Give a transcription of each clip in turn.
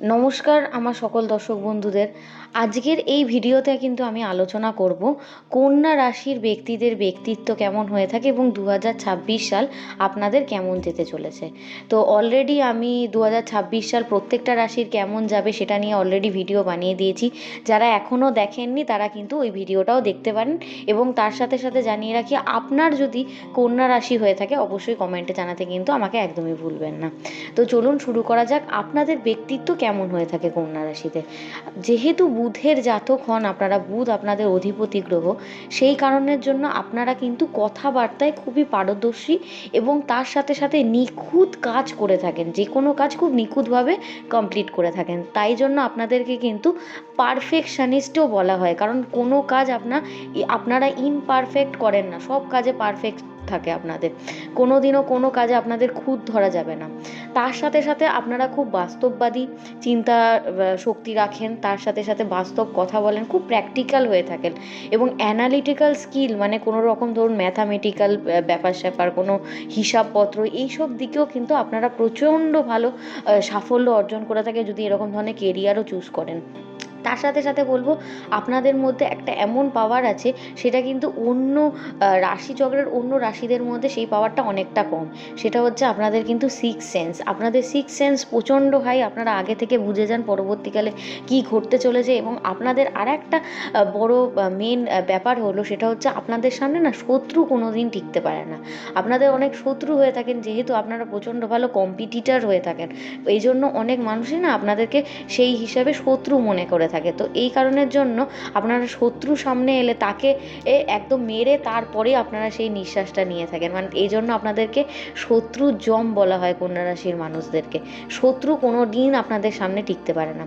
নমস্কার আমার সকল দর্শক বন্ধুদের। আজকের এই ভিডিওতে কিন্তু আমি আলোচনা করব কন্যা রাশির ব্যক্তিদের ব্যক্তিত্ব কেমন হয়ে থাকে এবং দু হাজার ছাব্বিশ সাল আপনাদের কেমন যেতে চলেছে। তো অলরেডি আমি দু হাজার ছাব্বিশ সাল প্রত্যেকটা রাশির কেমন যাবে সেটা নিয়ে অলরেডি ভিডিও বানিয়ে দিয়েছি। যারা এখনও দেখেননি তারা কিন্তু ওই ভিডিওটাও দেখতে পারেন এবং তার সাথে সাথে জানিয়ে রাখি, আপনার যদি কন্যা রাশি হয়ে থাকে অবশ্যই কমেন্টে জানাতে কিন্তু আমাকে একদমই ভুলবেন না। তো চলুন শুরু করা যাক। আপনাদের ব্যক্তিত্ব কেমন হয়ে থাকে কন্যা রাশিতে? যেহেতু বুধের জাতক হন, আপনারা বুধ আপনাদের অধিপতি গ্রহ, সেই কারণের জন্য আপনারা কিন্তু কথাবার্তায় খুবই পারদর্শী এবং তার সাথে সাথে নিখুঁত কাজ করে থাকেন। যে কোনো কাজ খুব নিখুঁতভাবে কমপ্লিট করে থাকেন। তাই জন্য আপনাদেরকে কিন্তু পারফেকশনিস্টও বলা হয়। কারণ কোনো কাজ আপনার আপনারা ইনপারফেক্ট করেন না। সব কাজে পারফেক্ট থাকে আপনাদের। কোনো দিনও কোনো কাজে আপনাদের খুঁত ধরা যাবে না। তার সাথে সাথে আপনারা খুব বাস্তববাদী চিন্তা শক্তি রাখেন। তার সাথে সাথে বাস্তব কথা বলেন। খুব প্র্যাকটিক্যাল হয়ে থাকেন। এবং অ্যানালিটিক্যাল স্কিল মানে কোনো রকম ধরুন ম্যাথামেটিক্যাল ব্যাপার স্যাপার, কোনো হিসাবপত্র, এইসব দিকেও কিন্তু আপনারা প্রচণ্ড ভালো সাফল্য অর্জন করে থাকে যদি এরকম ধরনের কেরিয়ারও চুজ করেন। তার সাথে সাথে বলব, আপনাদের মধ্যে একটা এমন পাওয়ার আছে, সেটা কিন্তু অন্য রাশিচক্রের অন্য রাশিদের মধ্যে সেই পাওয়ারটা অনেকটা কম। সেটা হচ্ছে আপনাদের কিন্তু সিক্স সেন্স আপনাদের সিক্স সেন্স প্রচণ্ড হাই আপনারা আগে থেকে বুঝে যান পরবর্তীকালে কি ঘটতে চলেছে এবং আপনাদের আর একটা বড় মেন ব্যাপার হলো সেটা হচ্ছে আপনাদের সামনে না শত্রু কোনো দিন টিকতে পারে না। আপনাদের অনেক শত্রু হয়ে থাকেন, যেহেতু আপনারা প্রচণ্ড ভালো কম্পিটিটার হয়ে থাকেন। এই জন্য অনেক মানুষই না আপনাদেরকে সেই হিসাবে শত্রু মনে করে থাকে। তো এই কারণের জন্য আপনারা শত্রু সামনে এলে তাকে একদম মেরে তারপরে আপনারা সেই নিঃশ্বাসটা নিয়ে থাকেন। মানে এই জন্য আপনাদেরকে শত্রু জম বলা হয় কন্যা রাশির মানুষদেরকে। শত্রু কোনো দিন আপনাদের সামনে টিকতে পারে না।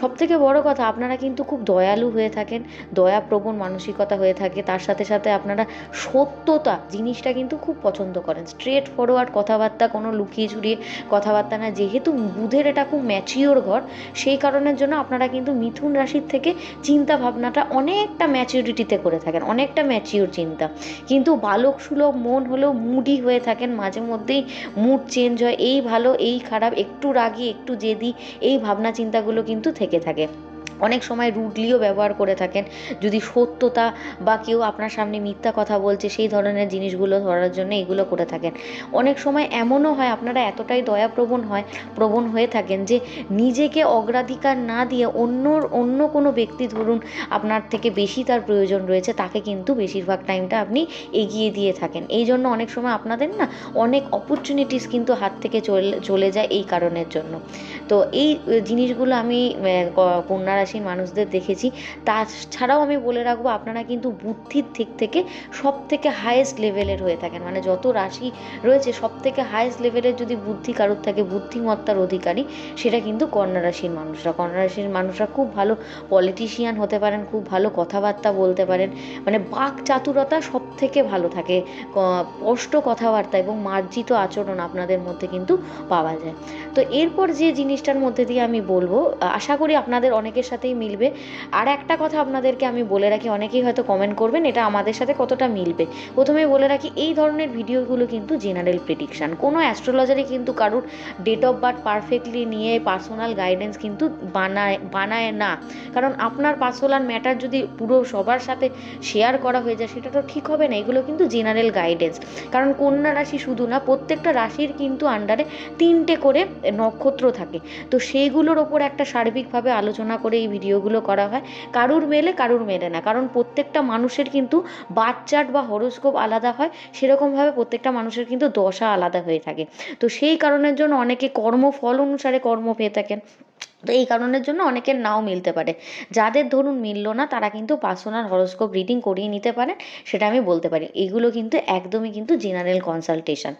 সব থেকে বড় কথা, আপনারা কিন্তু খুব দয়ালু হয়ে থাকেন, দয়াপ্রবণ মানসিকতা হয়ে থাকে। তার সাথে সাথে আপনারা সত্যতা জিনিসটা কিন্তু খুব পছন্দ করেন। স্ট্রেট ফরওয়ার্ড কথাবার্তা, কোনো লুকিয়ে ঝুরিয়ে কথাবার্তা না। যেহেতু বুধের এটা খুব ম্যাচিওর ঘর, সেই কারণের জন্য আপনারা কিন্তু মিথুন রাশির থেকে চিন্তা ভাবনাটা অনেকটা ম্যাচিউরিটিতে করে থাকেন, অনেকটা ম্যাচিউর চিন্তা। কিন্তু বালক সুলভ মন হলেও মুডি হয়ে থাকেন, মাঝে মধ্যেই মুড চেঞ্জ হয়, এই ভালো, এই খারাপ, একটু রাগি, একটু জেদি, এই ভাবনা চিন্তাগুলো কিন্তু থেকে থাকে। অনেক সময় রুডলিও ব্যবহার করে থাকেন। যদি সত্যতা বা কেউ আপনার সামনে মিথ্যা কথা বলছে, সেই ধরনের জিনিসগুলো ধরার জন্য এগুলো করে থাকেন। অনেক সময় এমনও হয়, আপনারা এতটাই দয়াপ্রবণ হয়, প্রবণ হয়ে থাকেন যে নিজেকে অগ্রাধিকার না দিয়ে অন্যর, অন্য কোনো ব্যক্তি ধরুন আপনার থেকে বেশি তার প্রয়োজন রয়েছে, তাকে কিন্তু বেশিরভাগ টাইমটা আপনি এগিয়ে দিয়ে থাকেন। এই জন্য অনেক সময় আপনাদের না অনেক অপরচুনিটিস কিন্তু হাত থেকে চলে চলে যায় এই কারণের জন্য। তো এই জিনিসগুলো আমি কন্যা রাশির মানুষদের দেখেছি। তাছাড়াও আমি বলে রাখব, আপনারা কিন্তু বুদ্ধির দিক থেকে সব থেকে হায়েস্ট লেভেলের হয়ে থাকেন। মানে যত রাশি রয়েছে সব থেকে হায়েস্ট লেভেলের যদি বুদ্ধি কারোর থাকে, বুদ্ধিমত্তার অধিকারী, সেটা কিন্তু কন্যা রাশির মানুষরা। কন্যা রাশির মানুষরা খুব ভালো পলিটিশিয়ান হতে পারেন, খুব ভালো কথাবার্তা বলতে পারেন। মানে বাক চাতুরতা সব থেকে ভালো থাকে। স্পষ্ট কথাবার্তা এবং মার্জিত আচরণ আপনাদের মধ্যে কিন্তু পাওয়া যায়। তো এরপর যে জিনিসটার মধ্যে দিয়ে আমি বলব। আশা করি আপনাদের অনেকের সাথেই মিলবে। আর একটা কথা আপনাদেরকে আমি বলে রাখি, অনেকেই হয়তো কমেন্ট করবেন, এটা আমাদের সাথে কতটা মিলবে? প্রথমে বলে রাখি, এই ধরনের ভিডিওগুলো কিন্তু জেনারেল প্রেডিকশান কোনো অ্যাস্ট্রোলজারই কিন্তু কারোর ডেট অফ বার্থ পারফেক্টলি নিয়ে পার্সোনাল গাইডেন্স কিন্তু বানায় বানায় না। কারণ আপনার পার্সোনাল ম্যাটার যদি পুরো সবার সাথে শেয়ার করা হয়ে যায়, সেটা তো ঠিক হবে না। এগুলো কিন্তু জেনারেল গাইডেন্স কারণ কন্যা রাশি শুধু না, প্রত্যেকটা রাশির কিন্তু আন্ডারে তিনটে করে নক্ষত্র থাকে। তো সেইগুলোর ওপর একটা সার্বিকভাবে আলোচনা করে এই ভিডিওগুলো করা হয়। কারুর মেলে কারুর মেলে না। কারণ প্রত্যেকটা মানুষের কিন্তু বাচ্চাট বা হরোস্কোপ আলাদা হয়, সেরকমভাবে প্রত্যেকটা মানুষের কিন্তু দশা আলাদা হয়ে থাকে। তো সেই কারণের জন্য অনেকে কর্মফল অনুসারে কর্ম পেয়ে থাকেন। তো এই কারণের জন্য অনেকের নাও মিলতে পারে। যাদের ধরুন মিললো না, তারা কিন্তু পার্সোনাল হরোস্কোপ রিডিং করিয়ে নিতে পারেন, সেটা আমি বলতে পারি। এগুলো কিন্তু একদমই কিন্তু জেনারেল কনসালটেশন।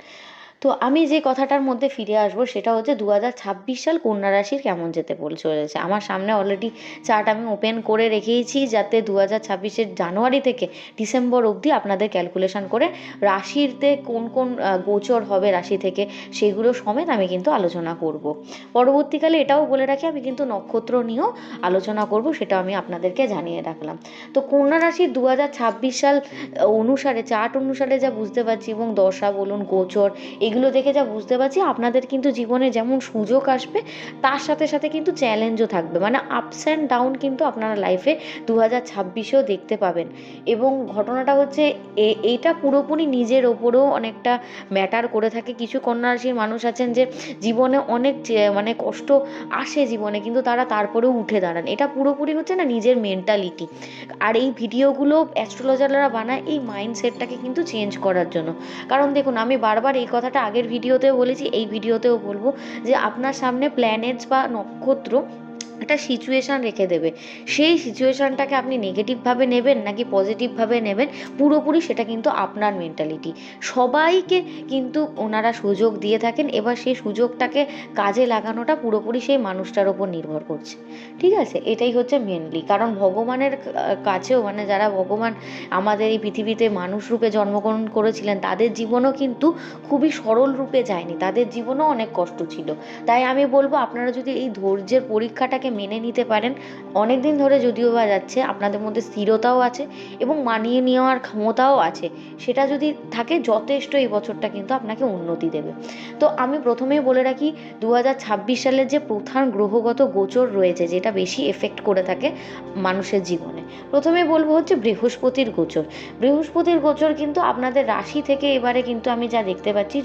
তো আমি যে কথাটার মধ্যে ফিরে আসব সেটা হচ্ছে দু হাজার ছাব্বিশ সাল কন্যা রাশির কেমন যেতে বল, চলেছে। আমার সামনে অলরেডি চার্ট আমি ওপেন করে রেখেইছি যাতে দু হাজার ছাব্বিশের জানুয়ারি থেকে ডিসেম্বর অবধি আপনাদের ক্যালকুলেশন করে রাশিতে কোন কোন গোচর হবে রাশি থেকে সেগুলো সমেত আমি কিন্তু আলোচনা করব। পরবর্তীকালে এটাও বলে রাখি, আমি কিন্তু নক্ষত্র নিয়েও আলোচনা করব সেটা আমি আপনাদেরকে জানিয়ে রাখলাম। তো কন্যা রাশির দু সাল অনুসারে চার্ট অনুসারে যা বুঝতে পারছি এবং দশা বলুন, গোচর এগুলো দেখে যা বুঝতে পারছি, আপনাদের কিন্তু জীবনে যেমন সুযোগ আসবে, তার সাথে সাথে কিন্তু চ্যালেঞ্জও থাকবে। মানে আপস অ্যান্ড ডাউন কিন্তু আপনারা লাইফে দু হাজার ছাব্বিশেও দেখতে পাবেন। এবং ঘটনাটা হচ্ছে এইটা পুরোপুরি নিজের ওপরেও অনেকটা ম্যাটার করে থাকে। কিছু কন্যা মানুষ আছেন যে, জীবনে অনেক মানে কষ্ট আসে জীবনে, কিন্তু তারা তারপরেও উঠে দাঁড়ান। এটা পুরোপুরি হচ্ছে না নিজের মেন্টালিটি আর এই ভিডিওগুলো অ্যাস্ট্রোলজাররা বানায়, এই মাইন্ডসেটটাকে কিন্তু চেঞ্জ করার জন্য। কারণ দেখুন, আমি বারবার এই কথাটা আগের ভিডিওতেও বলেছি এই ভিডিওতেও বলব যে আপনার সামনে প্ল্যানেটস বা নক্ষত্র একটা সিচুয়েশান রেখে দেবে। সেই সিচুয়েশানটাকে আপনি নেগেটিভভাবে নেবেন নাকি পজিটিভভাবে নেবেন, পুরোপুরি সেটা কিন্তু আপনার মেন্টালিটি সবাইকে কিন্তু ওনারা সুযোগ দিয়ে থাকেন, এবার সেই সুযোগটাকে কাজে লাগানোটা পুরোপুরি সেই মানুষটার ওপর নির্ভর করছে। ঠিক আছে? এটাই হচ্ছে মেনলি কারণ ভগবানের কাছেও মানে যারা ভগবান আমাদের এই পৃথিবীতে মানুষ রূপে জন্মগ্রহণ করেছিলেন, তাদের জীবনও কিন্তু খুবই সরল রূপে যায়নি। তাদের জীবনও অনেক কষ্ট ছিল। তাই আমি বলব, আপনারা যদি এই ধৈর্যের পরীক্ষাটাকে মেনে নিতে পারেন। অনেক দিন ধরে যদিও বা যাচ্ছে, আপনাদের মধ্যে স্থিরতাও আছে এবং মানিয়ে নেওয়ার ক্ষমতাও আছে। সেটা যদি থাকে, যথেষ্ট এই বছরটা কিন্তু আপনাকে উন্নতি দেবে। তো আমি প্রথমেই বলে রাখি দু হাজার ছাব্বিশ সালের যে প্রধান গ্রহগত গোচর রয়েছে, যেটা বেশি এফেক্ট করে থাকে মানুষের জীবনে। প্রথমে বলব হচ্ছে বৃহস্পতির গোচর। বৃহস্পতির গোচর কিন্তু আপনাদের রাশি থেকে এবারে কিন্তু আমি যা দেখতে পাচ্ছি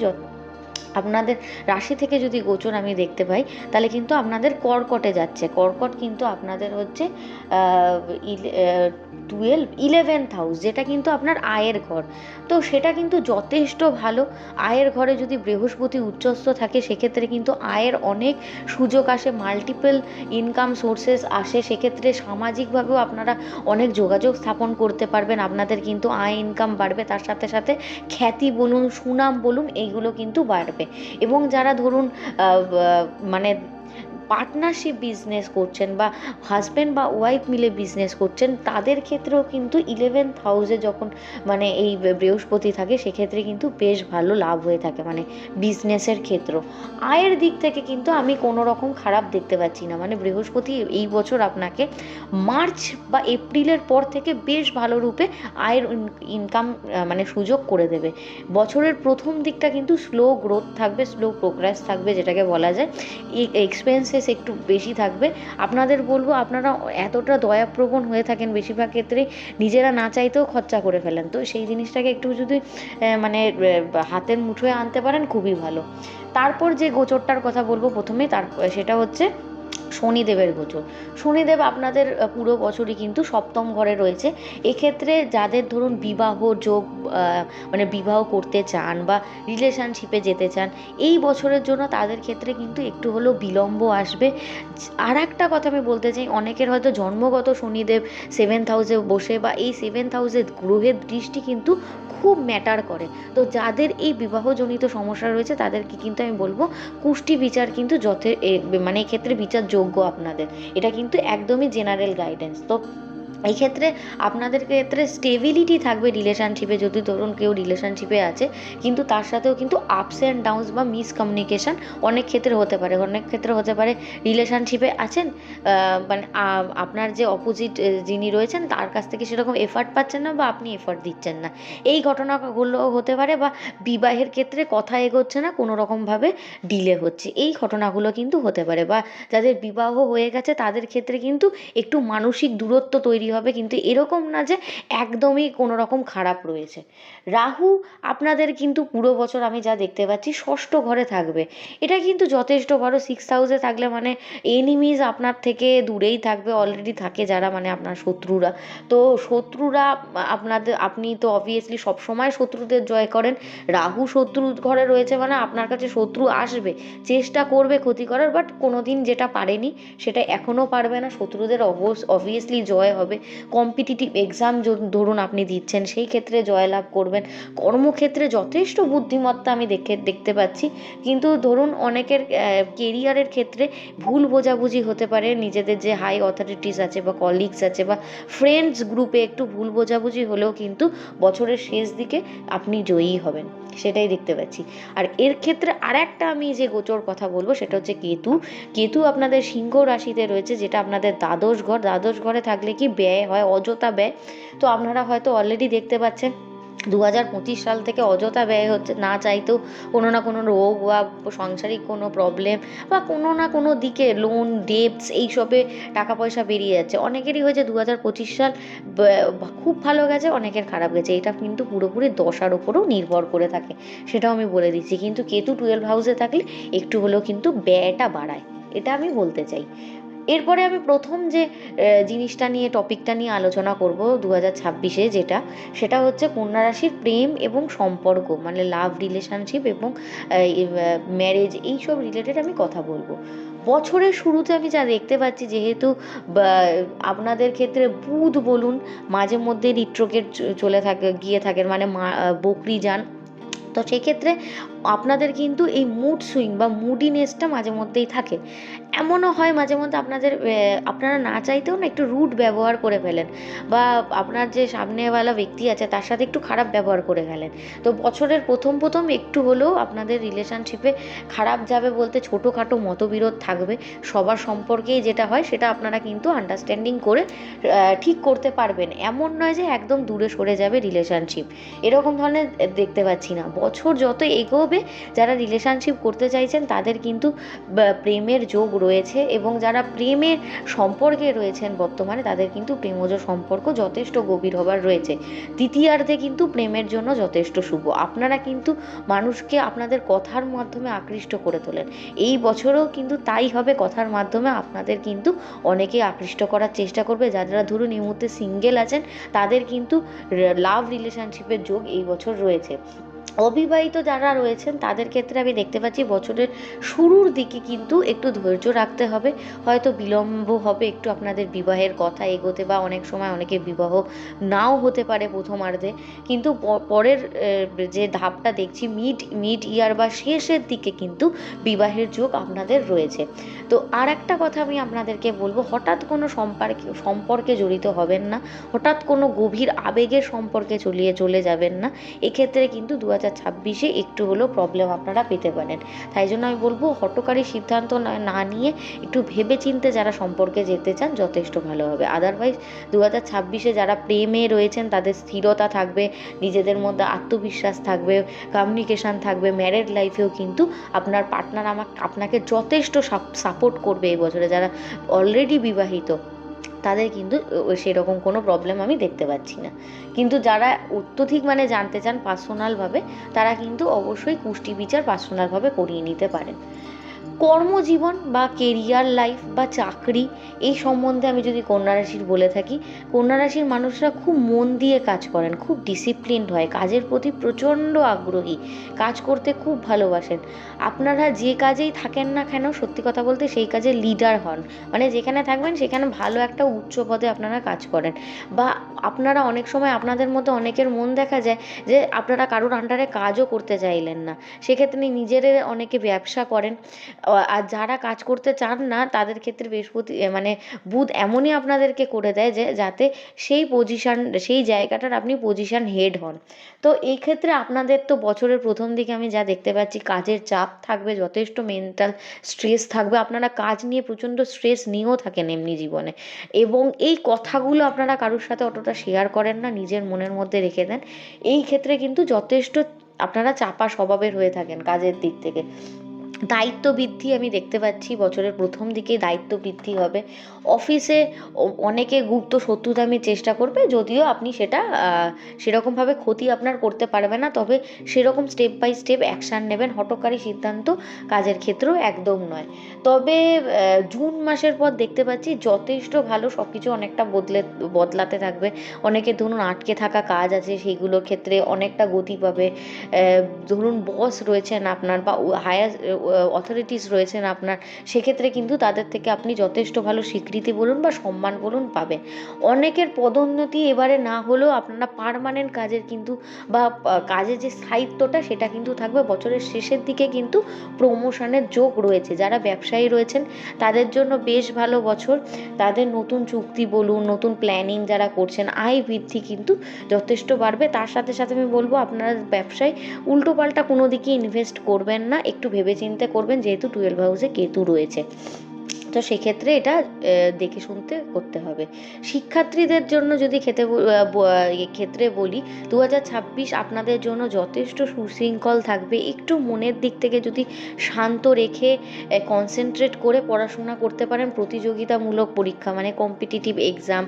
আপনাদের রাশি থেকে যদি গোচর আমি দেখতে পাই, তাহলে কিন্তু আপনাদের কর্কটে যাচ্ছে। কর্কট কিন্তু আপনাদের হচ্ছে টুয়েলভ ইলেভেন্থ হাউস যেটা কিন্তু আপনার আয়ের ঘর। তো সেটা কিন্তু যথেষ্ট ভালো। আয়ের ঘরে যদি বৃহস্পতি উচ্চস্থ থাকে, সেক্ষেত্রে কিন্তু আয়ের অনেক সুযোগ আসে মাল্টিপল ইনকাম সোর্সেস আসে। সেক্ষেত্রে সামাজিকভাবেও আপনারা অনেক যোগাযোগ স্থাপন করতে পারবেন। আপনাদের কিন্তু আয় ইনকাম বাড়বে। তার সাথে সাথে খ্যাতি বলুন, সুনাম বলুন, এইগুলো কিন্তু বাড়বে। এবং যারা ধরুন মানে পার্টনারশিপ বিজনেস করছেন বা হাজব্যান্ড বা ওয়াইফ মিলে বিজনেস করছেন, তাদের ক্ষেত্রেও কিন্তু ইলেভেন্থ হাউসে যখন মানে এই বৃহস্পতি থাকে, সেক্ষেত্রে কিন্তু বেশ ভালো লাভ হয়ে থাকে মানে বিজনেসের ক্ষেত্র। আয়ের দিক থেকে কিন্তু আমি কোনো রকম খারাপ দেখতে পাচ্ছি না। মানে বৃহস্পতি এই বছর আপনাকে মার্চ বা এপ্রিলের পর থেকে বেশ ভালো রূপে আয়ের ইনকাম মানে সুযোগ করে দেবে। বছরের প্রথম দিকটা কিন্তু স্লো গ্রোথ থাকবে স্লো প্রোগ্রেস থাকবে যেটাকে বলা যায়। এক্সপেন্সেস একটু বেশি থাকবে। আপনাদের বলব, আপনারা এতটা দয়াপ্রবণ হয়ে থাকেন বেশিরভাগ ক্ষেত্রে, নিজেরা না চাইতেও খরচা করে ফেলেন। তো সেই জিনিসটাকে একটু যদি মানে হাতের মুঠোয় আনতে পারেন, খুবই ভালো। তারপর যে গোচরটার কথা বলব প্রথমে, তার, সেটা হচ্ছে শনিদেবের গোচর। শনিদেব আপনাদের পুরো বছরই কিন্তু সপ্তম ঘরে রয়েছে। এক্ষেত্রে যাদের ধরুন বিবাহ, যোগ মানে বিবাহ করতে চান বা রিলেশনশিপে যেতে চান, এই বছরের জন্য তাদের ক্ষেত্রে কিন্তু একটু হলেও বিলম্ব আসবে। আর একটা কথা আমি বলতে চাই, অনেকের হয়তো জন্মগত শনিদেব সেভেন্থ হাউসে বসে বা এই সেভেন্থ হাউসের গ্রহের দৃষ্টি কিন্তু খুব ম্যাটার করে। তো যাদের এই বিবাহজনিত সমস্যা রয়েছে, তাদেরকে কিন্তু আমি বলব, কুষ্টি বিচার কিন্তু যথে মানে এক্ষেত্রে বিচারযোগ্য আপনাদের এটা কিন্তু একদমই জেনারেল গাইডেন্স তো এই ক্ষেত্রে আপনাদের ক্ষেত্রে স্টেবিলিটি থাকবে রিলেশনশিপে যদি ধরুন কেউ রিলেশনশিপে আছে, কিন্তু তার সাথেও কিন্তু আপস অ্যান্ড ডাউনস বা মিসকমিউনিকেশান অনেক ক্ষেত্রে হতে পারে। অনেক ক্ষেত্রে হতে পারে রিলেশনশিপে আছেন মানে আপনার যে অপোজিট যিনি রয়েছেন, তার কাছ থেকে সেরকম এফার্ট পাচ্ছেন না বা আপনি এফার্ট দিচ্ছেন না। এই ঘটনাগুলো হতে পারে বা বিবাহের ক্ষেত্রে কথা এগোচ্ছে না, কোনো রকমভাবে ডিলে হচ্ছে। এই ঘটনাগুলো কিন্তু হতে পারে বা যাদের বিবাহ হয়ে গেছে, তাদের ক্ষেত্রে কিন্তু একটু মানসিক দূরত্ব তৈরি হবে, কিন্তু এরকম না যে একদমই কোনো রকম খারাপ রয়েছে। রাহু, আপনাদের কিন্তু পুরো বছর আমি যা দেখতে পাচ্ছি, ষষ্ঠ ঘরে থাকবে। এটা কিন্তু যথেষ্ট বড় সিক্স হাউসে থাকলে মানে এনিমিজ আপনার থেকে দূরেই থাকবে অলরেডি থাকে যারা মানে আপনার শত্রুরা। তো শত্রুরা আপনাদের, আপনি তো অবভিয়াসলি সবসময় শত্রুদের জয় করেন। রাহু শত্রু ঘরে রয়েছে মানে আপনার কাছে শত্রু আসবে, চেষ্টা করবে ক্ষতি করার বাট কোনো দিন যেটা পারেনি সেটা এখনও পারবে না। শত্রুদের অবস অবভিয়াসলি জয় হবে। কম্পিটিটিভ এক্সাম ধরুন আপনি দিচ্ছেন, সেই ক্ষেত্রে জয়লাভ করবেন। কর্মক্ষেত্রে যথেষ্ট বুদ্ধিমত্তা আমি দেখে, দেখতে পাচ্ছি। কিন্তু ধরুন অনেকের কেরিয়ারের ক্ষেত্রে ভুল বোঝাবুঝি হতে পারে। নিজেদের যে হাই অথরিটিস আছে বা কলিগস আছে বা ফ্রেন্ডস গ্রুপে একটু ভুল বোঝাবুঝি হলেও কিন্তু বছরের শেষ দিকে আপনি জয়ী হবেন। সেটাই দেখতে পাচ্ছি। আর এর ক্ষেত্রে আর একটা আমি যে গোচর কথা বলব সেটা হচ্ছে কেতু। কেতু আপনাদের সিংহ রাশিতে রয়েছে, যেটা আপনাদের দ্বাদশ ঘর। দ্বাদশ ঘরে থাকলে কি ব্যয় হয়? অযথা ব্যয়? তো আপনারা হয়তো অলরেডি দেখতে পাচ্ছেন। দু হাজার পঁচিশ সাল থেকে অযথা ব্যয় হচ্ছে, না চাইতেও কোনো না কোনো রোগ বা সাংসারিক কোনো প্রবলেম বা কোনো না কোনো দিকে লোন ডেপস এইসবে টাকা পয়সা বেরিয়ে যাচ্ছে। অনেকেরই হয়েছে দু হাজার পঁচিশ সাল খুব ভালো গেছে, অনেকের খারাপ গেছে। এটা কিন্তু পুরোপুরি দশার ওপরেও নির্ভর করে থাকে, সেটাও আমি বলে দিচ্ছি। কিন্তু কেতু টুয়েলভ হাউসে থাকলে একটু হলেও কিন্তু ব্যয়টা বাড়ায়, এটা আমি বলতে চাই। এরপরে আমি প্রথম যে জিনিসটা নিয়ে টপিকটা নিয়ে আলোচনা করব দু হাজার ছাব্বিশে যেটা, সেটা হচ্ছে কন্যা রাশির প্রেম এবং সম্পর্ক মানে লাভ রিলেশনশিপ এবং ম্যারেজ এইসব রিলেটেড আমি কথা বলব। বছরের শুরুতে আমি যা দেখতে পাচ্ছি, যেহেতু আপনাদের ক্ষেত্রে বুধ বলুন, মাঝে মধ্যে রিট্রোকেট চলে থাকে, গিয়ে থাকেন মানে বকরি যান, তো সেক্ষেত্রে আপনাদের কিন্তু এই মুড সুইং বা মুডিনেসটা মাঝে মধ্যেই থাকে। এমনও হয় মাঝে মধ্যে আপনাদের আপনারা না চাইতেও না একটু রুট ব্যবহার করে ফেলেন বা আপনার যে সামনেওয়ালা ব্যক্তি আছে তার সাথে একটু খারাপ ব্যবহার করে ফেলেন। তো বছরের প্রথম প্রথম একটু হলেও আপনাদের রিলেশনশিপে খারাপ যাবে বলতে ছোটোখাটো মতবিরোধ থাকবে। সবার সম্পর্কেই যেটা হয় সেটা আপনারা কিন্তু আন্ডারস্ট্যান্ডিং করে ঠিক করতে পারবেন। এমন নয় যে একদম দূরে সরে যাবে রিলেশনশিপ এরকম ধরনের দেখতে পাচ্ছি না। বছর যত এগোবে যারা রিলেশনশিপ করতে চাইছেন, তাদের কিন্তু প্রেমের যোগ রয়েছে এবং যারা প্রেমের সম্পর্কে রয়েছেন বর্তমানে, তাদের কিন্তু প্রেমজ সম্পর্ক যথেষ্ট গভীর হবার রয়েছে। তৃতীয়ার্ধে কিন্তু প্রেমের জন্য যথেষ্ট শুভ। আপনারা কিন্তু মানুষকে আপনাদের কথার মাধ্যমে আকৃষ্ট করে তোলেন। এই বছরেও কিন্তু তাই হবে। কথার মাধ্যমে আপনাদের কিন্তু অনেকে আকৃষ্ট করার চেষ্টা করবে। যারা ধরুন এই মুহূর্তে সিঙ্গেল আছেন, তাদের কিন্তু লাভ রিলেশনশিপের যোগ এই বছর রয়েছে। অবিবাহিত যারা রয়েছেন, তাদের ক্ষেত্রে আমি দেখতে পাচ্ছি বছরের শুরুর দিকে কিন্তু একটু ধৈর্য রাখতে হবে। হয়তো বিলম্ব হবে একটু আপনাদের বিবাহের কথা এগোতে বা অনেক সময় অনেকে বিবাহ নাও হতে পারে প্রথমার্ধে। কিন্তু পরের যে ধাপটা দেখছি মিড মিড ইয়ার বা শেষের দিকে কিন্তু বিবাহের যোগ আপনাদের রয়েছে। তো আর একটা কথা আমি আপনাদেরকে বলব, হঠাৎ কোনো সম্পর্কে সম্পর্কে জড়িত হবেন না, হঠাৎ কোনো গভীর আবেগের সম্পর্কে চলিয়ে চলে যাবেন না। এক্ষেত্রে কিন্তু দু হাজার হাজার ছাব্বিশে একটু হলেও প্রবলেম আপনারা পেতে পারেন। তাই জন্য আমি বলব, হটকারী সিদ্ধান্ত না নিয়ে একটু ভেবে চিনতে যারা সম্পর্কে যেতে চান, যথেষ্ট ভালো হবে। আদারওয়াইজ দু হাজার ছাব্বিশে যারা প্রেমে রয়েছেন, তাদের স্থিরতা থাকবে, নিজেদের মধ্যে আত্মবিশ্বাস থাকবে কমিউনিকেশান থাকবে ম্যারেড লাইফেও কিন্তু আপনার পার্টনার আমাকে, আপনাকে যথেষ্ট সাপোর্ট করবে এই বছরে। যারা অলরেডি বিবাহিত তাদের কিন্তু সেরকম কোনো প্রবলেম আমি দেখতে পাচ্ছি না। কিন্তু যারা অত্যধিক মানে জানতে চান পার্সোনালভাবে তারা কিন্তু অবশ্যই কুষ্টি বিচার পার্সোনালভাবে করিয়ে নিতে পারেন। কর্মজীবন বা কেরিয়ার লাইফ বা চাকরি, এই সম্বন্ধে আমি যদি কন্যা রাশির বলে থাকি, কন্যা রাশির মানুষরা খুব মন দিয়ে কাজ করেন, খুব ডিসিপ্লিনড হয়, কাজের প্রতি প্রচণ্ড আগ্রহী, কাজ করতে খুব ভালোবাসেন। আপনারা যে কাজেই থাকেন না কেন, সত্যি কথা বলতে সেই কাজে লিডার হন। মানে যেখানে থাকবেন, সেখানে ভালো একটা উচ্চ পদে আপনারা কাজ করেন। বা আপনারা অনেক সময় আপনাদের মধ্যে অনেকের মন দেখা যায় যে আপনারা কারোর আন্ডারে কাজও করতে চাইলেন না। সেক্ষেত্রে নিজের অনেকে ব্যবসা করেন। আর যারা কাজ করতে চান না, তাদের ক্ষেত্রে বৃহস্পতি মানে বুধ এমনই আপনাদেরকে করে দেয় যে যাতে সেই পজিশান সেই জায়গাটার আপনি পজিশান হেড হন। তো এই ক্ষেত্রে আপনাদের তো বছরের প্রথম দিকে আমি যা দেখতে পাচ্ছি, কাজের চাপ থাকবে, যথেষ্ট মেন্টাল স্ট্রেস থাকবে। আপনারা কাজ নিয়ে প্রচণ্ড স্ট্রেস নিয়েও থাকেন এমনি জীবনে। এবং এই কথাগুলো আপনারা কারোর সাথে অতটা শেয়ার করেন না, নিজের মনের মধ্যে রেখে দেন। এই ক্ষেত্রে কিন্তু যথেষ্ট আপনারা চাপা স্বভাবের হয়ে থাকেন কাজের দিক থেকে। দায়িত্ব বৃদ্ধি আমি দেখতে পাচ্ছি, বছরের প্রথম দিকেই দায়িত্ব বৃদ্ধি হবে। অফিসে অনেকে গুপ্ত শত্রুতামির চেষ্টা করবে, যদিও আপনি সেটা সেরকমভাবে ক্ষতি আপনার করতে পারবে না, তবে সেরকম স্টেপ বাই স্টেপ অ্যাকশান নেবেন, হটকারী সিদ্ধান্ত কাজের ক্ষেত্রেও একদম নয়। তবে জুন মাসের পর দেখতে পাচ্ছি যথেষ্ট ভালো সব কিছু অনেকটা বদলে, বদলাতে থাকবে। অনেকে ধরুন আটকে থাকা কাজ আছে, সেইগুলোর ক্ষেত্রে অনেকটা গতি পাবে। ধরুন বস রয়েছেন আপনার বা হায়ার অথরিটিস রয়েছেন আপনার, সেক্ষেত্রে কিন্তু তাদের থেকে আপনি যথেষ্ট ভালো স্বীকৃতি বলুন বা সম্মান বলুন পাবেন। অনেকের পদোন্নতি এবারে না হলেও আপনারা পার্মানেন্ট কাজের কিন্তু বা কাজের যে স্থায়িত্বটা সেটা কিন্তু থাকবে। বছরের শেষের দিকে কিন্তু প্রমোশনের যোগ রয়েছে। যারা ব্যবসায়ী রয়েছেন, তাদের জন্য বেশ ভালো বছর। তাদের নতুন চুক্তি বলুন, নতুন প্ল্যানিং যারা করছেন, আয় বৃদ্ধি কিন্তু যথেষ্ট বাড়বে। তার সাথে সাথে আমি বলব, আপনারা ব্যবসায় উল্টোপাল্টা কোনো দিকে ইনভেস্ট করবেন না। একটু ভেবেচিন্তে করবেন যেহেতু টুয়েলভ হাউসে কেতু রয়েছে। তো সেক্ষেত্রে এটা দেখে শুনতে করতে হবে। শিক্ষার্থীদের জন্য যদি খেতে এ ক্ষেত্রে বলি দু হাজার ছাব্বিশ আপনাদের জন্য যথেষ্ট সুশৃঙ্খল থাকবে। একটু মনের দিক থেকে যদি শান্ত রেখে কনসেন্ট্রেট করে পড়াশোনা করতে পারেন, প্রতিযোগিতামূলক পরীক্ষা মানে কম্পিটিটিভ এক্সাম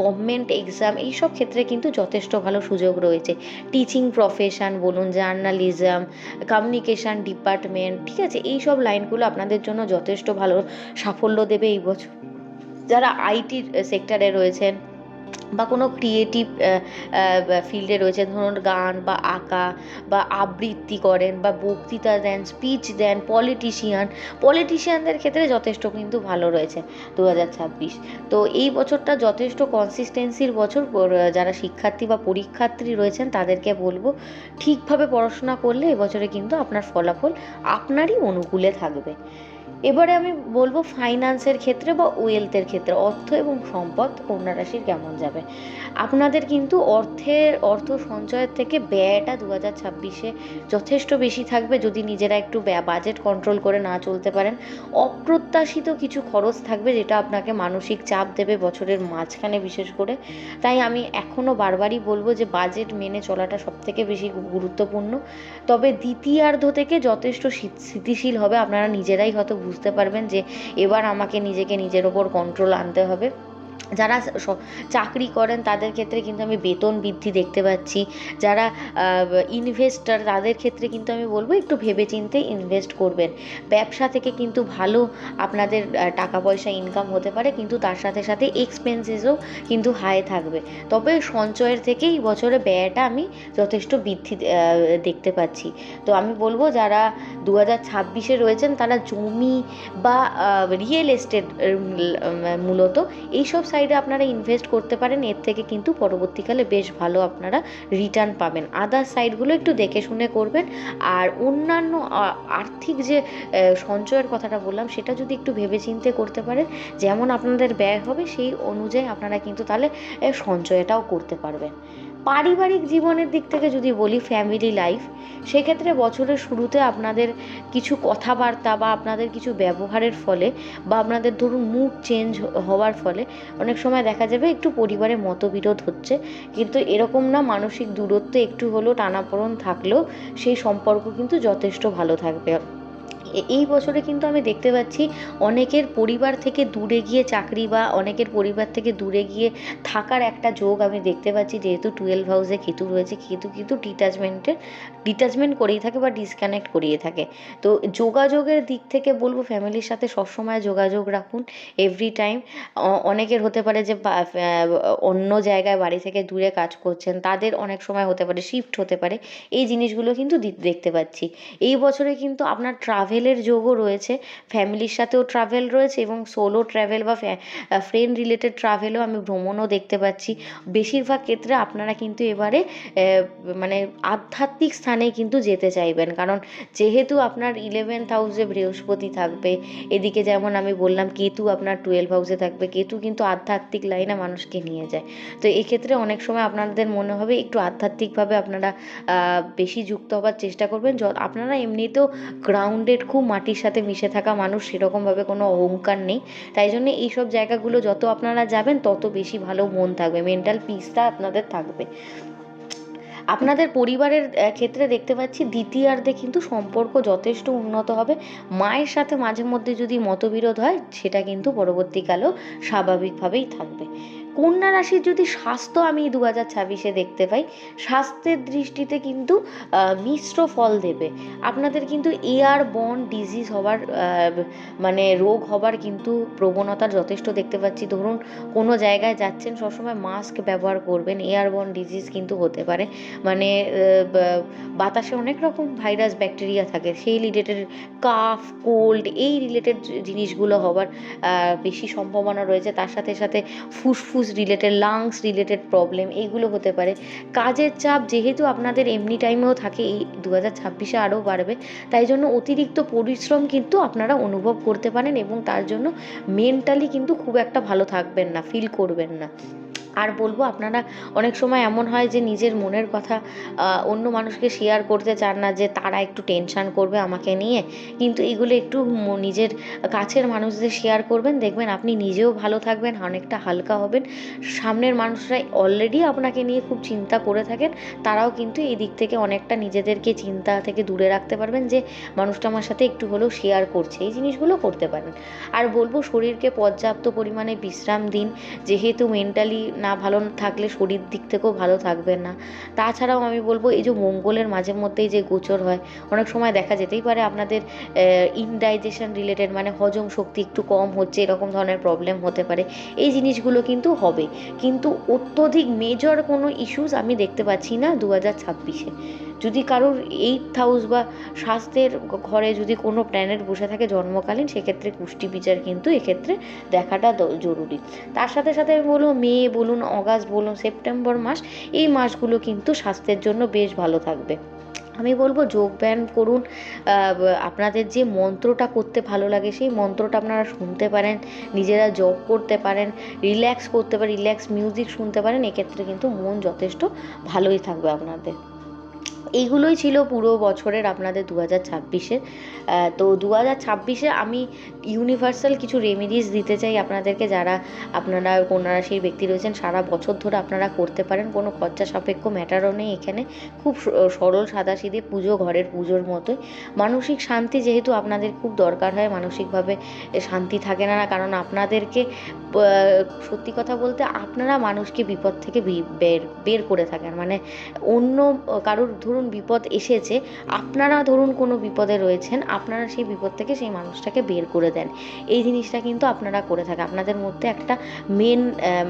গভর্নমেন্ট এক্সাম এইসব ক্ষেত্রে কিন্তু যথেষ্ট ভালো সুযোগ রয়েছে। টিচিং প্রফেশন বলুন জার্নালিজম কমিউনিকেশন ডিপার্টমেন্ট ঠিক আছে? এই সব লাইনগুলো আপনাদের জন্য যথেষ্ট ভালো। সাফল্য দেবে এই বছর। যারা আইটি সেক্টরে রয়েছেন বা কোনো ক্রিয়েটিভ ফিল্ডে রয়েছেন, ধরুন গান বা আঁকা বা আবৃত্তি করেন বা বক্তৃতা দেন স্পিচ দেন পলিটিশিয়ান পলিটিশিয়ানদের ক্ষেত্রে যথেষ্ট কিন্তু ভালো রয়েছে দু হাজার ছাব্বিশ। তো এই বছরটা যথেষ্ট কনসিস্টেন্সির বছর যারা শিক্ষার্থী বা পরীক্ষার্থী রয়েছেন তাদেরকে বলব, ঠিকভাবে পড়াশোনা করলে এবছরে কিন্তু আপনার ফলাফল আপনারই অনুকূলে থাকবে। এবারে আমি বলব ফাইন্যান্সের ক্ষেত্রে বা ওয়েলথের ক্ষেত্রে, অর্থ এবং সম্পদ কন্যা রাশির কেমন যাবে? আপনাদের কিন্তু অর্থের, অর্থ সঞ্চয়ের থেকে ব্যয়টা দু হাজার ছাব্বিশে যথেষ্ট বেশি থাকবে যদি নিজেরা একটু বাজেট কন্ট্রোল করে না চলতে পারেন। অপ্রত্যাশিত কিছু খরচ থাকবে যেটা আপনাকে মানসিক চাপ দেবে বছরের মাঝখানে বিশেষ করে। তাই আমি এখনও বারবারই বলব যে বাজেট মেনে চলাটা সবথেকে বেশি গুরুত্বপূর্ণ। তবে দ্বিতীয়ার্ধ থেকে যথেষ্ট স্থিতিশীল হবে। আপনারা নিজেরাই হয়তো বুঝতে পারবেন যে এবার আমাকে নিজেকে নিজের ওপর কন্ট্রোল আনতে হবে। যারা চাকরি করেন তাদের ক্ষেত্রে কিন্তু আমি বেতন বৃদ্ধি দেখতে পাচ্ছি। যারা ইনভেস্টার তাদের ক্ষেত্রে কিন্তু আমি বলব একটু ভেবেচিন্তে ইনভেস্ট করবেন। ব্যবসা থেকে কিন্তু ভালো আপনাদের টাকা পয়সা ইনকাম হতে পারে, কিন্তু তার সাথে সাথে এক্সপেন্সেসও কিন্তু হাই থাকবে। তবে সঞ্চয়ের থেকেই বছরে ব্যয়টা আমি যথেষ্ট বৃদ্ধি দেখতে পাচ্ছি। তো আমি বলব যারা দু হাজার ছাব্বিশে রয়েছেন, তারা জমি বা রিয়েল এস্টেট মূলত এইসব সাইডে আপনারা ইনভেস্ট করতে পারেন, এর থেকে কিন্তু পরবর্তীকালে বেশ ভালো আপনারা রিটার্ন পাবেন। আদার সাইডগুলো একটু দেখে শুনে করবেন। আর অন্যান্য আর্থিক যে সঞ্চয়ের কথাটা বললাম, সেটা যদি একটু ভেবে চিনতে করতে পারেন, যেমন আপনাদের ব্যয় হবে, সেই অনুযায়ী আপনারা কিন্তু তাহলে সঞ্চয়টাও করতে পারবেন। পারিবারিক জীবনের দিক থেকে যদি বলি ফ্যামিলি লাইফ সেক্ষেত্রে বছরের শুরুতে আপনাদের কিছু কথাবার্তা বা আপনাদের কিছু ব্যবহারের ফলে বা আপনাদের ধরুন মুড চেঞ্জ হওয়ার ফলে অনেক সময় দেখা যাবে একটু পরিবারে মতবিরোধ হচ্ছে। কিন্তু এরকম না, মানসিক দূরত্ব একটু হলেও টানাপোড়ন থাকলেও সেই সম্পর্ক কিন্তু যথেষ্ট ভালো থাকবে। এই বছরে কিন্তু আমি দেখতে পাচ্ছি অনেকের পরিবার থেকে দূরে গিয়ে চাকরি বা অনেকের পরিবার থেকে দূরে গিয়ে থাকার একটা যোগ আমি দেখতে পাচ্ছি, যেহেতু টুয়েলভ হাউসে কেতু রয়েছে কেতু কিন্তু ডিটাচমেন্টের ডিটাচমেন্ট করেই থাকে বা ডিসকানেক্ট করিয়ে থাকে। তো যোগাযোগের দিক থেকে বলব, ফ্যামিলির সাথে সবসময় যোগাযোগ রাখুন এভরি টাইম অনেকের হতে পারে যে অন্য জায়গায় বাড়ি থেকে দূরে কাজ করছেন, তাদের অনেক সময় হতে পারে শিফট হতে পারে। এই জিনিসগুলো কিন্তু দেখতে পাচ্ছি। এই বছরে কিন্তু আপনার ট্রাভেলের যোগও রয়েছে, ফ্যামিলির সাথেও ট্রাভেল রয়েছে এবং সোলো ট্রাভেল বা ফ্রেন্ড রিলেটেড ট্রাভেলও আমি ভ্রমণও দেখতে পাচ্ছি। বেশিরভাগ ক্ষেত্রে আপনারা কিন্তু এবারে মানে আধ্যাত্মিক স্থানে কিন্তু যেতে চাইবেন। কারণ যেহেতু আপনার ইলেভেন্থ হাউসে বৃহস্পতি থাকবে, এদিকে যেমন আমি বললাম কেতু আপনার টুয়েলভ হাউসে থাকবে, কেতু কিন্তু আধ্যাত্মিক লাইনে মানুষকে নিয়ে যায়। তো এক্ষেত্রে অনেক সময় আপনাদের মনে হবে একটু আধ্যাত্মিকভাবে আপনারা বেশি যুক্ত হবার চেষ্টা করবেন। আপনারা এমনিতেও গ্রাউন্ডেড খুব মাটির সাথে মিশে থাকা মানুষ, সেরকমভাবে কোনো অহংকার নেই। তাই জন্য এইসব জায়গাগুলো যত আপনারা যাবেন, তত বেশি ভালো মন থাকবে মেন্টাল পিসটা আপনাদের থাকবে। আপনাদের পরিবারের ক্ষেত্রে দেখতে পাচ্ছি দ্বিতীয়ার্ধে কিন্তু সম্পর্ক যথেষ্ট উন্নত হবে। মায়ের সাথে মাঝে মধ্যে যদি মতবিরোধ হয়, সেটা কিন্তু পরবর্তীকালেও স্বাভাবিকভাবেই থাকবে। কন্যা রাশির যদি স্বাস্থ্য আমি দু হাজার ছাব্বিশে দেখতে পাই, স্বাস্থ্যের দৃষ্টিতে কিন্তু মিশ্র ফল দেবে। আপনাদের কিন্তু এয়ার বন ডিজিজ হবার মানে রোগ হবার কিন্তু প্রবণতা যথেষ্ট দেখতে পাচ্ছি। ধরুন, কোনো জায়গায় যাচ্ছেন, সবসময় মাস্ক ব্যবহার করবেন এয়ারবর্ন ডিজিজ কিন্তু হতে পারে। মানে বাতাসে অনেক রকম ভাইরাস ব্যাকটেরিয়া থাকে, সেই রিলেটেড কাফ কোল্ড এই রিলেটেড জিনিসগুলো হবার বেশি সম্ভাবনা রয়েছে। তার সাথে সাথে ফুসফুস রিলেটেড লাংস রিলেটেড প্রবলেম এইগুলো হতে পারে। কাজের চাপ যেহেতু আপনাদের এমনি টাইমেও থাকে, এই দু হাজার ছাব্বিশে আরও বাড়বে, তাই জন্য অতিরিক্ত পরিশ্রম কিন্তু আপনারা অনুভব করতে পারেন এবং তার জন্য মেন্টালি কিন্তু খুব একটা ভালো থাকবেন না ফিল করবেন না। আর বলব, আপনারা অনেক সময় এমন হয় যে নিজের মনের কথা অন্য মানুষকে শেয়ার করতে চান না, যে তারা একটু টেনশান করবে আমাকে নিয়ে। কিন্তু এগুলো একটু নিজের কাছের মানুষদের শেয়ার করবেন, দেখবেন আপনি নিজেও ভালো থাকবেন, অনেকটা হালকা হবেন। সামনের মানুষরা অলরেডি আপনাকে নিয়ে খুব চিন্তা করে থাকেন, তারাও কিন্তু এই দিক থেকে অনেকটা নিজেদেরকে চিন্তা থেকে দূরে রাখতে পারবেন যে, মানুষটা আমার সাথে একটু হলেও শেয়ার করছে। এই জিনিসগুলো করতে পারেন। আর বলব, শরীরকে পর্যাপ্ত পরিমাণে বিশ্রাম দিন, যেহেতু মেন্টালি না ভালো থাকলে শরীর দিক থেকেও ভালো থাকবে না। তাছাড়াও আমি বলব, এই যে মঙ্গলের মাঝে মধ্যেই যে গোচর হয়, অনেক সময় দেখা যেতেই পারে আপনাদের ইনডাইজেশন রিলেটেড মানে হজম শক্তি একটু কম হচ্ছে, এরকম ধরনের প্রবলেম হতে পারে। এই জিনিসগুলো কিন্তু হবে। কিন্তু অত্যধিক মেজর কোনো ইস্যুস আমি দেখতে পাচ্ছি না দু হাজার ছাব্বিশে। যদি কারোর এইট হাউস বা স্বাস্থ্যের ঘরে যদি কোনো প্ল্যানেট বসে থাকে জন্মকালীন, সেক্ষেত্রে কুষ্টি বিচার কিন্তু এক্ষেত্রে দেখাটা জরুরি। তার সাথে সাথে বলব, মে বলুন, অগাস্ট বলুন, সেপ্টেম্বর মাস, এই মাসগুলো কিন্তু স্বাস্থ্যের জন্য বেশ ভালো থাকবে। আমি বলব, যোগব্যায়াম করুন আপনাদের যে মন্ত্রটা করতে ভালো লাগে, সেই মন্ত্রটা আপনারা শুনতে পারেন, নিজেরা জব করতে পারেন রিল্যাক্স করতে পারেন রিল্যাক্স মিউজিক শুনতে পারেন, এক্ষেত্রে কিন্তু মন যথেষ্ট ভালোই থাকবে আপনাদের। এইগুলোই ছিল পুরো বছরের আপনাদের দু হাজার ছাব্বিশের তো দু হাজার ছাব্বিশে আমি ইউনিভার্সাল কিছু রেমেডিস দিতে চাই আপনাদেরকে যারা আপনারা কন্যা রাশির ব্যক্তি রয়েছেন, সারা বছর ধরে আপনারা করতে পারেন, কোনো খরচা সাপেক্ষ ম্যাটারও নেই এখানে। খুব সরল সাদাসিধে পুজো, ঘরের পুজোর মতোই। মানসিক শান্তি যেহেতু আপনাদের খুব দরকার হয়, মানসিকভাবে শান্তি থাকে না, কারণ আপনাদেরকে সত্যি কথা বলতে আপনারা মানুষকে বিপদ থেকে বের বের করে থাকেন। মানে অন্য কারোর, ধরুন বিপদ এসেছে, আপনারা ধরুন কোনো বিপদে রয়েছেন, আপনারা সেই বিপদ থেকে সেই মানুষটাকে বের করে দেন। এই জিনিসটা কিন্তু আপনারা করে থাকেন। আপনাদের মধ্যে একটা মেন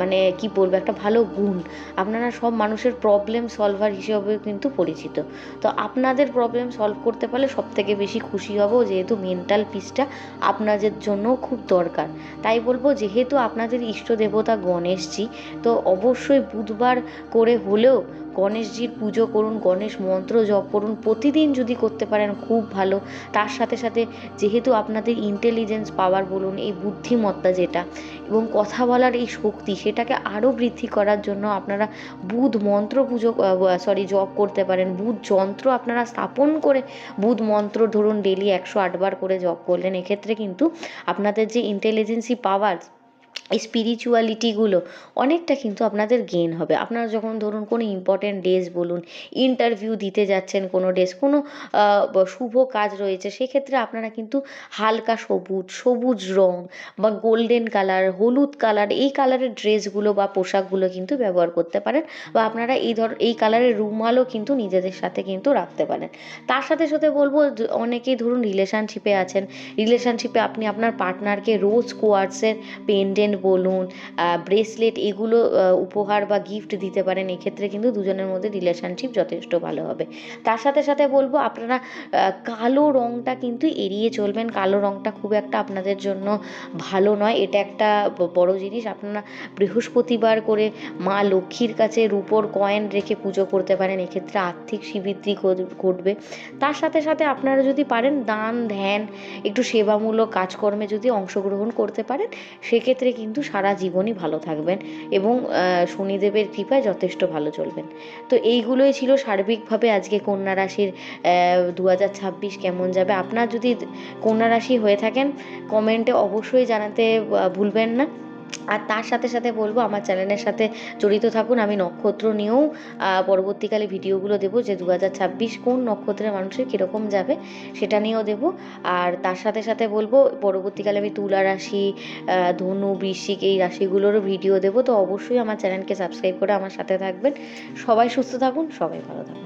মানে কি বলব, একটা ভালো গুণ। আপনারা সব মানুষের প্রবলেম সলভার হিসেবে কিন্তু পরিচিত। তো আপনাদের প্রবলেম সলভ করতে পারলে সব থেকে বেশি খুশি হব যেহেতু মেন্টাল পিসটা আপনাদের জন্য খুব দরকার। তাই বলব, যেহেতু আপনাদের ইষ্ট দেবতা গণেশজি, তো অবশ্যই বুধবার করে হলেও গণেশজির পুজো করুন, গণেশ মন্ত্র জপ করুন, প্রতিদিন যদি করতে পারেন খুব ভালো। তার সাথে সাথে যেহেতু আপনাদের ইন্টেলিজেন্স পাওয়ার বলুন, এই বুদ্ধিমত্তা যেটা এবং কথা বলার এই শক্তি সেটাকে আরও বৃদ্ধি করার জন্য আপনারা বুধ মন্ত্র পুজো সরি জপ করতে পারেন। বুধ যন্ত্র আপনারা স্থাপন করে বুধ মন্ত্র ধরুন ডেলি একশো আটবার করে জপ করলেন, এক্ষেত্রে কিন্তু আপনাদের যে ইন্টেলিজেন্সি পাওয়ার স্পিরিচুয়ালিটিগুলো অনেকটা কিন্তু আপনাদের গেন হবে। আপনারা যখন ধরুন কোনো ইম্পর্ট্যান্ট ডেজ বলুন ইন্টারভিউ দিতে যাচ্ছেন কোনো ডেজ কোনো শুভ কাজ রয়েছে, সেক্ষেত্রে আপনারা কিন্তু হালকা সবুজ সবুজ রং বা গোল্ডেন কালার হলুদ কালার এই কালারের ড্রেসগুলো বা পোশাকগুলো কিন্তু ব্যবহার করতে পারেন বা আপনারা এই ধর, এই কালারের রুমালও কিন্তু নিজেদের সাথে কিন্তু রাখতে পারেন। তার সাথে সাথে বলব, অনেকেই ধরুন রিলেশনশিপে আছেন রিলেশনশিপে আপনি আপনার পার্টনারকে রোজ কোয়ার্টসের পেন্ডেন্ট বলুন ব্রেসলেট এগুলো উপহার বা গিফট দিতে পারেন, এক্ষেত্রে কিন্তু দুজনের মধ্যে রিলেশনশিপ যথেষ্ট ভালো হবে। তার সাথে সাথে বলব, আপনারা কালো রঙটা কিন্তু এড়িয়ে চলবেন। কালো রঙটা খুব একটা আপনাদের জন্য ভালো নয়। এটা একটা বড় জিনিস। আপনারা বৃহস্পতিবার করে মা লক্ষ্মীর কাছে রূপোর কয়েন রেখে পুজো করতে পারেন, এক্ষেত্রে আর্থিক শ্রীবৃদ্ধি ঘটবে। তার সাথে সাথে আপনারা যদি পারেন দান, ধ্যান, একটু সেবামূলক কাজকর্মে যদি অংশগ্রহণ করতে পারেন, সেক্ষেত্রে কিন্তু সারা জীবনই ভালো থাকবেন এবং শনিদেবের কৃপায় যথেষ্ট ভালো চলবেন। তো এইগুলোই ছিল সার্বিকভাবে আজকে কন্যা রাশির দু হাজার ছাব্বিশ কেমন যাবে। আপনার যদি কন্যা রাশি হয়ে থাকেন কমেন্টে অবশ্যই জানাতে ভুলবেন না। আর তার সাথে সাথে বলব, আমার চ্যানেলের সাথে জড়িত থাকুন। আমি নক্ষত্র নিয়েও পরবর্তীকালে ভিডিওগুলো দেবো যে দু হাজার ছাব্বিশ কোন নক্ষত্রের মানুষের কীরকম যাবে সেটা নিয়েও দেবো। আর তার সাথে সাথে বলব, পরবর্তীকালে আমি তুলা রাশি ধনু, বৃশ্চিক এই রাশিগুলোরও ভিডিও দেবো। তো অবশ্যই আমার চ্যানেলকে সাবস্ক্রাইব করে আমার সাথে থাকবেন। সবাই সুস্থ থাকুন, সবাই ভালো থাকুন।